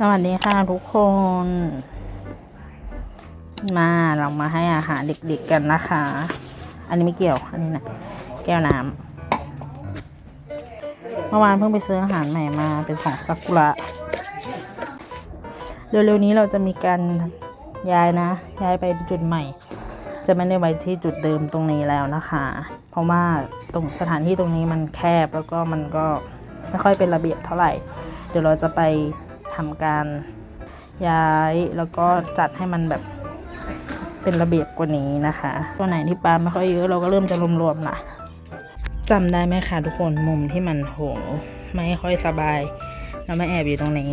สวัสดีค่ะทุกคน มาเรามาให้อาหารเด็กๆกันนะคะ อันนี้ไม่เกี่ยว อันนี้นะแก้วน้ำเมื่อวานเพิ่งไปซื้ออาหารใหม่มาเป็นของซากุระ เร็วๆนี้เราจะมีการย้ายนะ ย้ายไปจุดใหม่ จะไม่ได้ไว้ที่จุดเดิมตรงนี้แล้วนะคะ เพราะว่าตรงสถานที่ตรงนี้มันแคบแล้วก็มันก็ไม่ค่อยเป็นระเบียบเท่าไหร่ เดี๋ยวเราจะไป ทำการย้ายแล้วก็จัดให้มันแบบเป็นระเบียบกว่านี้นะคะ ตัวไหนที่ปลาไม่ค่อยเยอะเราก็เริ่มจะรวมๆละจำได้ไหมคะทุกคนมุมที่มันโหไม่ค่อยสบาย แล้วไม่แอบอยู่ตรงนี้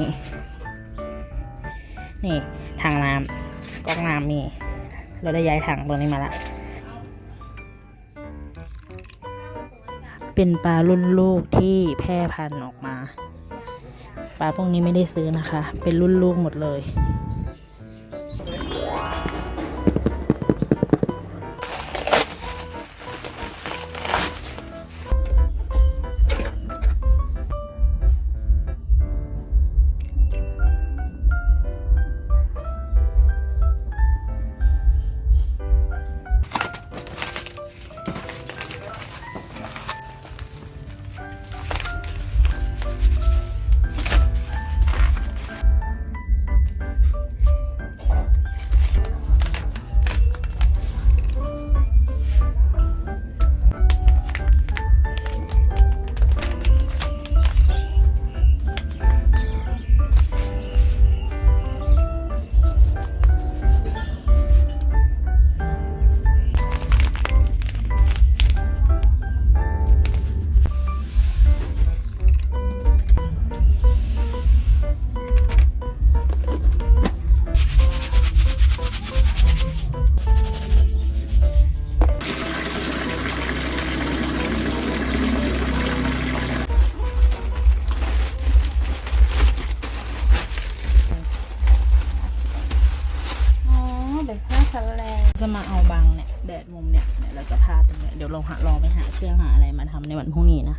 นี่ทางน้ำก๊อกน้ำมี เราได้ย้ายถังตรงนี้มาละเป็นปลารุ่นลูกที่แพร่พันธุ์ออกมา ปลาพวกนี้ไม่ได้ซื้อนะคะ เป็นรุ่นลูกหมดเลย จะมาเอาบังเนี่ยแดดมุมเนี่ยเดี๋ยวเราจะพาตรงเนี้ยเดี๋ยวเราหาลองไปหาเชือกหาอะไรมาทำในวันพรุ่งนี้นะ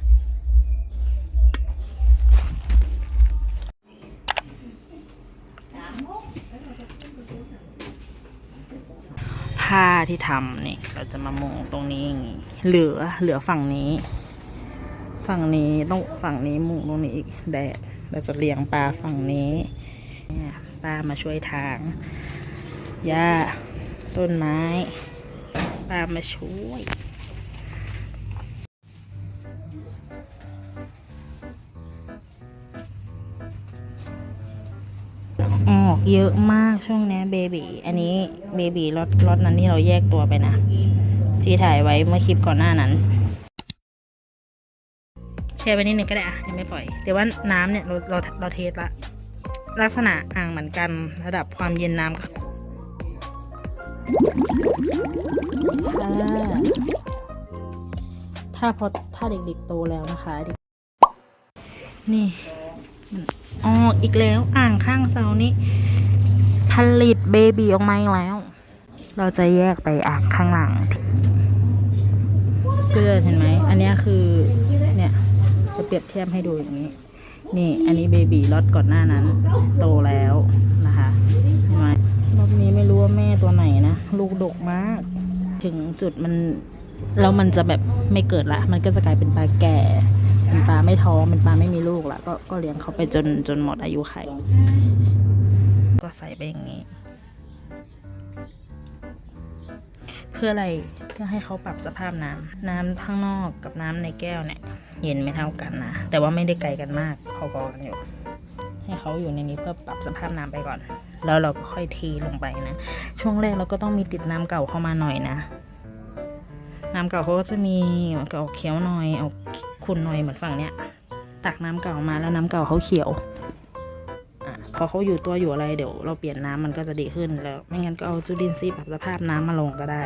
ผ้าที่ทำเนี่ยเราจะมามุงตรงนี้อย่างงี้เหลือเหลือฝั่งนี้ ฝั่งนี้ต้องฝั่งนี้มุงตรงนี้อีกแดดเราจะเลี้ยงปลาฝั่งนี้เนี่ยปลามาช่วยทางหญ้า ต้นไม้ปลามาช่วยออกเยอะมากช่วงนี้เบบีอันนี้เบบีรถรถนั้นที่เราแยกตัวไปนะ ที่ถ่ายไว้เมื่อคลิปก่อนหน้านั้นแชร์ไปนิดนึงก็ได้อะยังไม่ปล่อยแต่ว่าน้ำเนี่ยเราเราเราเทสละลักษณะอ่างเหมือนกันระดับความเย็นน้ำก็ ถ้าถ้าพอถ้าเด็กๆโตแล้วนะคะนี่ออกอีกแล้วอ่างข้างเสานี้ ผลิตเบบีออกมาแล้ว เราจะแยกไปอ่างข้างหลังเพื่อเห็นไหม อันนี้คือ เนี่ย จะเปรียบเทียบให้ดูอย่างนี้ นี่ อันนี้เบบีรอดก่อนหน้านั้น โตแล้ว ลูกดกมาก ถึงจุดมันแล้วมันจะแบบไม่เกิดละ มันก็จะกลายเป็นปลาแก่ เป็นปลาไม่ท้อง เป็นปลาไม่มีลูกละก็ก็เลี้ยงเขาไปจนจนหมดอายุไข่ ก็ใส่ไปอย่างนี้ เพื่ออะไรเพื่อให้เขาปรับสภาพน้ำน้ำข้างนอกกับน้ำในแก้วเนี่ย เย็นไม่เท่ากันนะ แต่ว่าไม่ได้ไกลกันมากพอๆกันอยู่ ให้เขาอยู่ในนี้เพื่อปรับสภาพน้ำไปก่อน แล้วเราก็ค่อยเทลงไปนะ ช่วงแรกเราก็ต้องมีติดน้ำเก่าเข้ามาหน่อยนะ น้ำเก่าเขาก็จะมีมันก็ออกเขียวหน่อยออกขุ่นหน่อยเหมือนฝั่งเนี้ย ตักน้ำเก่ามาแล้วน้ำเก่าเขาเขียวอะพอเขาอยู่ตัวอยู่อะไรเดี๋ยวเราเปลี่ยนน้ำมันก็จะดีขึ้นแล้ว ไม่งั้นก็เอาจุลินทรีย์ปรับสภาพน้ำมาลงก็ได้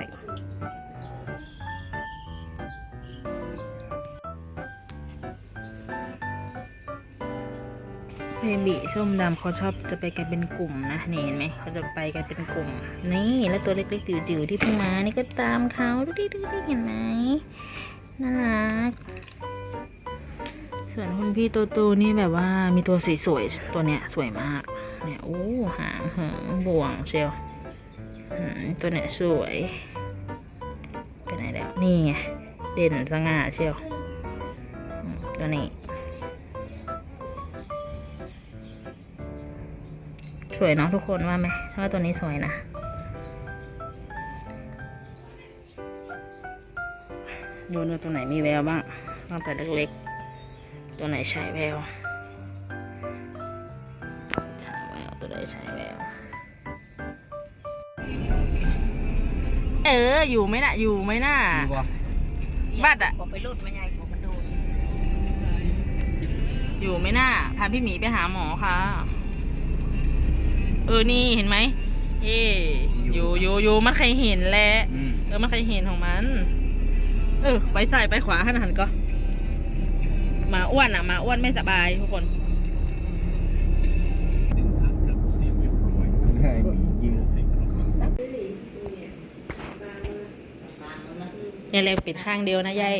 บบีส้มดำเขาชอบจะไปกันเป็นกลุ่มนะนี่เห็นไหมเขาจะไปกันเป็นกลุ่ม นี่แล้วตัวเล็กๆจิ๋วๆที่เพิ่งมานี่ก็ตามเขาดูดิดูดิเห็นไหมน่ารักส่วนคุณพี่โตโตนี่แบบว่ามีตัวสวยๆตัวเนี้ยสวยมากเนี่ยโอ้หางเหิงบ่วงเชียวตัวเนี่ยสวยไปไหนแล้วนี่ไงเด่นสง่าเชียวตัวนี้ สวยเนาะทุกคนว่าไหมถ้าว่าตัวนี้สวยนะ ดูเนื้อตัวไหนมีแววบ้างตั้งแต่เล็กๆ ตัวไหนใช้แววใช้แววตัวไหนใช้แวว เออ อยู่ไหมน่ะ อยู่ไหมน่ะดูบ่บัตรอะผมไปรูดมาไงผมมาดูอยู่ไหมน่ะ พาพี่หมีไปหาหมอค่ะ เออนี่เห็นไหมเอ๊อยู่อยู่อยู่มันใครเห็นแหละอืมเออมันใครเห็นของมัน เออ ไปใส่ไปขวาหันหันก็หมาอ้วนอะหมาอ้วนไม่สบายทุกคนไอ้หมียืดยายเล็กปิดข้างเดียวนะยาย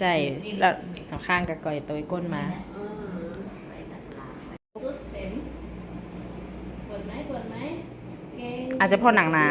ใจแล้วเอาข้างกับก่อยตัวก้นมา อาจจะพอหนังหนา